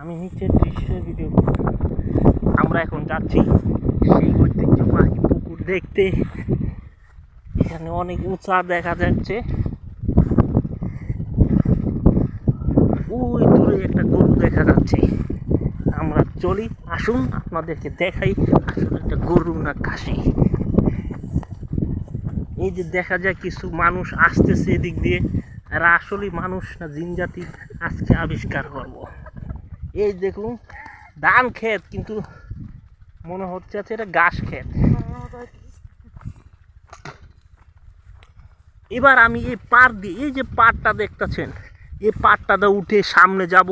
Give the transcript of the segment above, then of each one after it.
আমি নিচের দৃশ্যের ভিডিও আমরা এখন যাচ্ছি সেই ঐতিহ্যবাহী পুকুর দেখতে। এখানে অনেক উঁচা দেখা যাচ্ছে। ওই দূরে একটা গরু দেখা যাচ্ছে। আমরা চলি, আসুন, আপনাদেরকে দেখাই। আসলে একটা গরু না কাশি এই যে দেখা যায় কিছু মানুষ আসতেছে এদিক দিয়ে। আর আসলে মানুষ না জিনজাতি আজকে আবিষ্কার করব এই দেখুন, ধান ক্ষেত, কিন্তু মনে হচ্ছে আছে এটা ঘাস ক্ষেত এবার আমি এই পার দিয়ে, এই যে পাড়টা দেখতেছেন, এই পাড়টাতে উঠে সামনে যাব,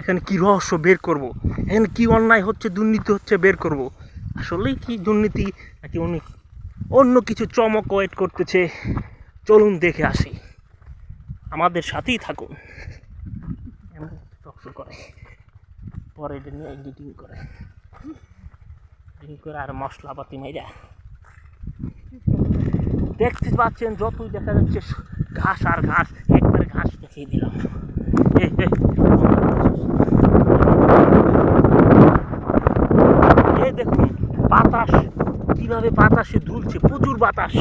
এখানে কি রহস্য বের করব। এখানে কি অন্যায় হচ্ছে, দুর্নীতি হচ্ছে, বের করব। আসলেই কি দুর্নীতি নাকি অনেক অন্য কিছু চমক ওয়েট করতেছে চলুন দেখে আসি আমাদের সাথেই থাকুন। করে। পরে এটা নিয়ে এডিটিং করে। এডিটিং করে আর মশলাপাতি মাইরা। দেখতে পাচ্ছেন, যতই দেখা যাচ্ছে ঘাস আর ঘাস, একবারে ঘাস দেখিয়ে দিলাম। এই দেখুন, বাতাস, কীভাবে বাতাসে দুলছে, প্রচুর বাতাস।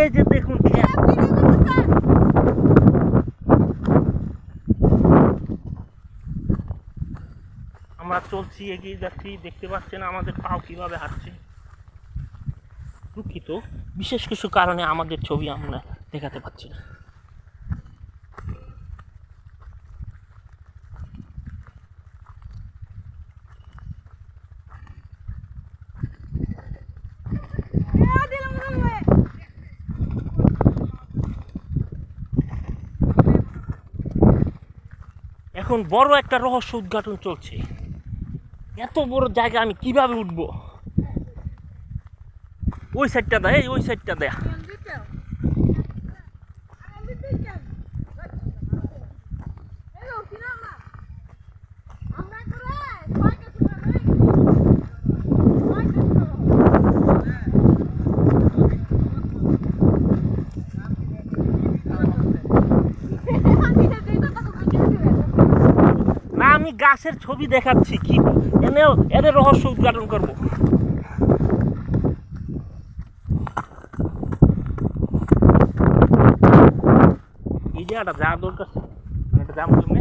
এই যে দেখুন আমরা চলছি, এগিয়ে যাচ্ছি, দেখতে পাচ্ছেন আমাদের পাও কীভাবে হাঁটছে। দুঃখিত, বিশেষ কিছু কারণে আমাদের ছবি আমরা দেখাতে পাচ্ছি না। এখন বড় একটা রহস্য উদ্ঘাটন চলছে। এত বড় জায়গা আমি কীভাবে উঠবো? ওই সাইডটা দেয় ওই সাইডটা দেয় না আমি গাছের ছবি দেখাচ্ছি কি? এনেও এদের রহস্য উদ্ঘাটন করব। এই জায়গাটা যা দরকার এটা যাম কেমনে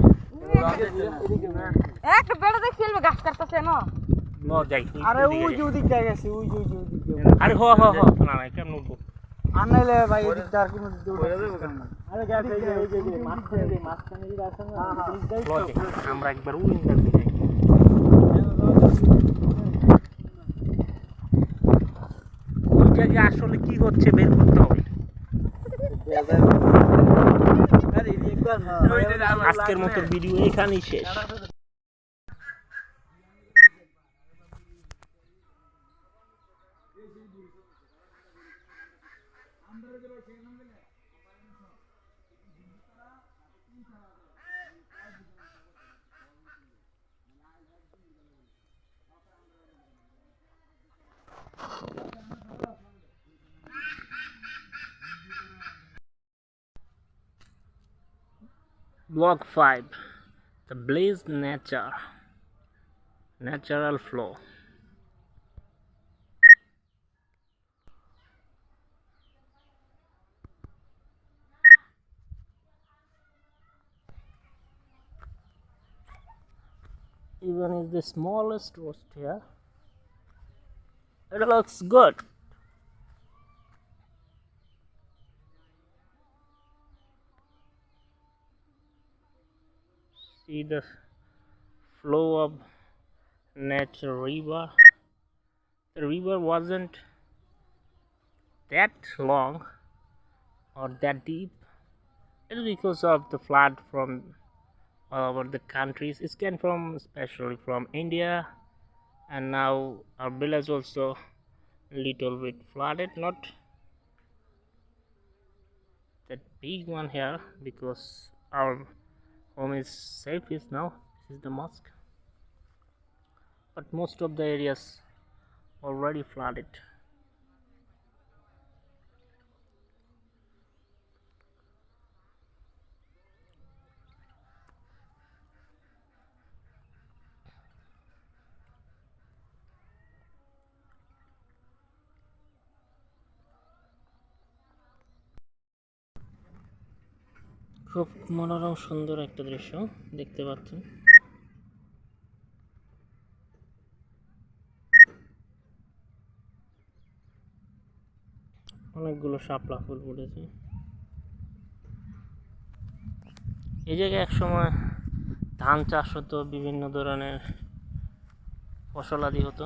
একটা বেড়া দেখে ফেলবে গাছ কাটতেছে না। ন যাই। আরে ওই। যে ওদিক দিয়ে গেছে ওই যে ওই যে ওদিক আরে হ হ হ। না না কেমন উঠবো আর নাইলে ভাই আর কোনো যে এই যে এই যে মাঝখানে যে মাঝখানে যে আছে না ওদিক দিয়েই তো। লজে আমরা একবার উইন্ডার দিকে আসলে কি হচ্ছে বের করতে হবে। আজকের মতো ভিডিও এখানেই শেষ। Block 5 The Blaze Nature. Natural Flow. Even if the smallest roast here, it looks good. See the flow of natural river. The river wasn't that long or that deep. It is because of the flood from all over the countries. It came from especially from india. And now our village also little bit flooded. Not that big one here because our home is safe is now. This is the mosque. But most of the areas already flooded খুব মনোরম, সুন্দর একটা দৃশ্য দেখতে পাচ্ছেন। অনেকগুলো শাপলা ফুল ফুটেছে। এই জায়গায় এক সময় ধান চাষ হতো, বিভিন্ন ধরনের ফসলাদি হতো।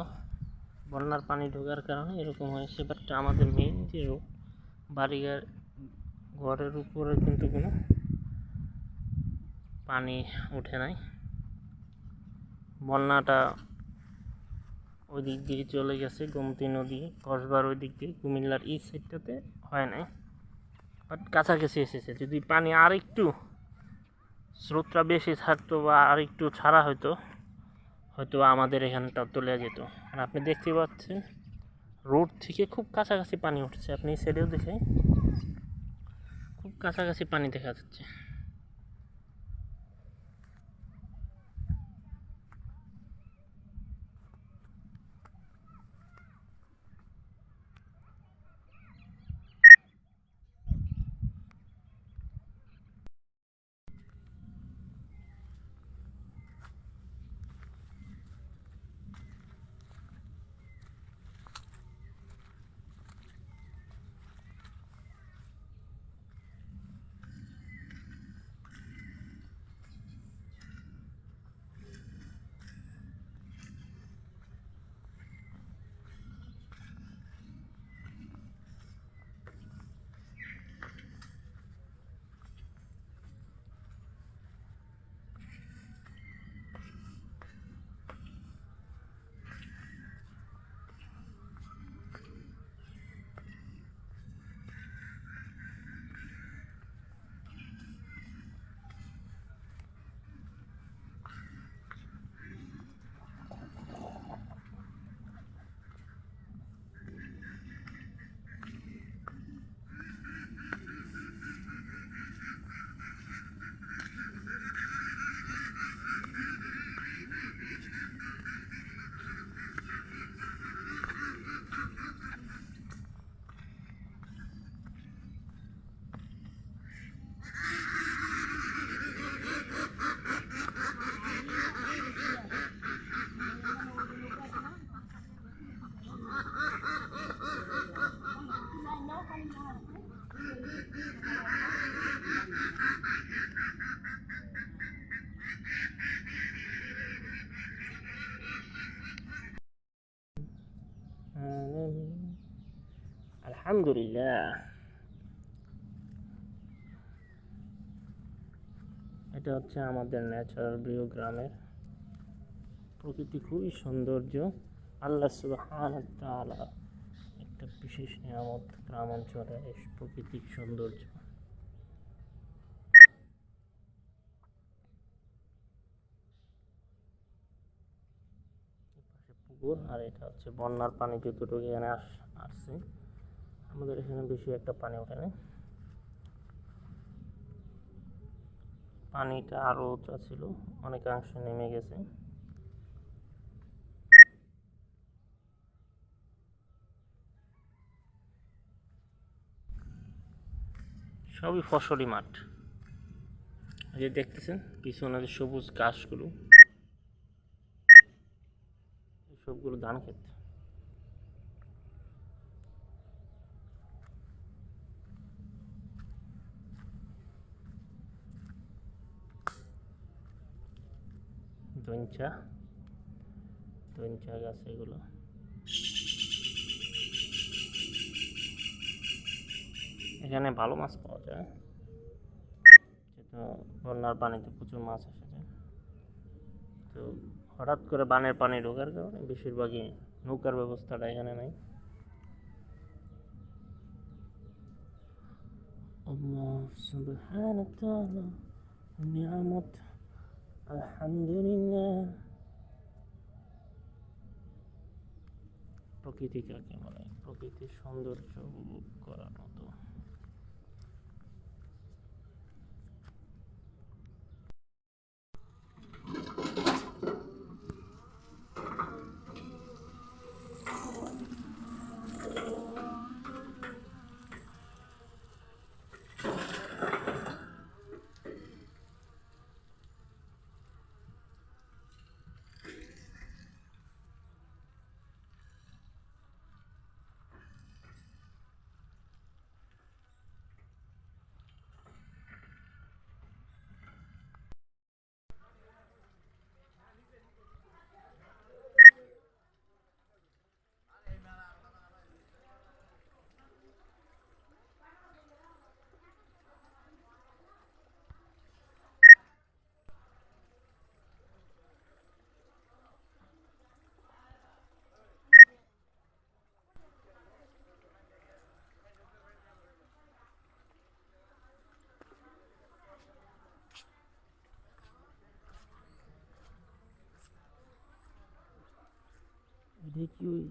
বন্যার পানি ঢোকার কারণে এরকম হয়েছে বাট আমাদের মেইন যে রোড, বাড়িঘর, ঘরের উপরে কিন্তু কোনো পানি ওঠে নাই। বন্যাটা ওই দিক দিয়ে চলে গেছে, গোমতী নদী, কসবার ওই দিক দিয়ে, কুমিল্লার এই সাইডটাতে হয় নাই। বাট কাছাকাছি এসেছে, যদি পানি আর একটু স্রোতটা বেশি থাকতো বা আর একটু ছাড়া হতো হয়তো আমাদের এখানটা চলে যেত। আর আপনি দেখতে পাচ্ছেন, রোড থেকে খুব কাছাকাছি পানি উঠছে। আপনি এই সাইডেও দেখে খুব কাছাকাছি পানি দেখা যাচ্ছে। আলহামদুলিল্লাহ। এটা হচ্ছে আমাদের ন্যাচারাল ভিউ গ্রামের প্রকৃতি খুবই সৌন্দর্য। আল্লাহ সুবহান তাআলা একটা বিশেষ নিয়ামত গ্রাম অঞ্চলে এই প্রাকৃতিক সৌন্দর্য পুকুর আর এটা হচ্ছে বন্যার পানি যতটুকু এখানে আসছে। আমাদের এখানে বেশি একটা পানি ওঠে না পানিটা আরও উঁচা ছিল, অনেকাংশে নেমে গেছে। সবই ফসলি মাঠ। যে দেখতেছেন, পিছনে যে সবুজ এই সবগুলো ধান ক্ষেত দঞ্চা দঞ্চা গাছ এগুলো। এখানে ভালো মাছ পাওয়া যায়। যেহেতু বন্যার পানিতে প্রচুর মাছ এসেছে তো হঠাৎ করে বানের পানি ঢোকার কারণে বেশিরভাগই নৌকার ব্যবস্থাটা এখানে নাই। ওয়া তাআলা নিয়ামত। আলহামদুলিল্লাহ। প্রকৃতি কাকে মানে প্রকৃতির সৌন্দর্য উপভোগ করার মতো। Video.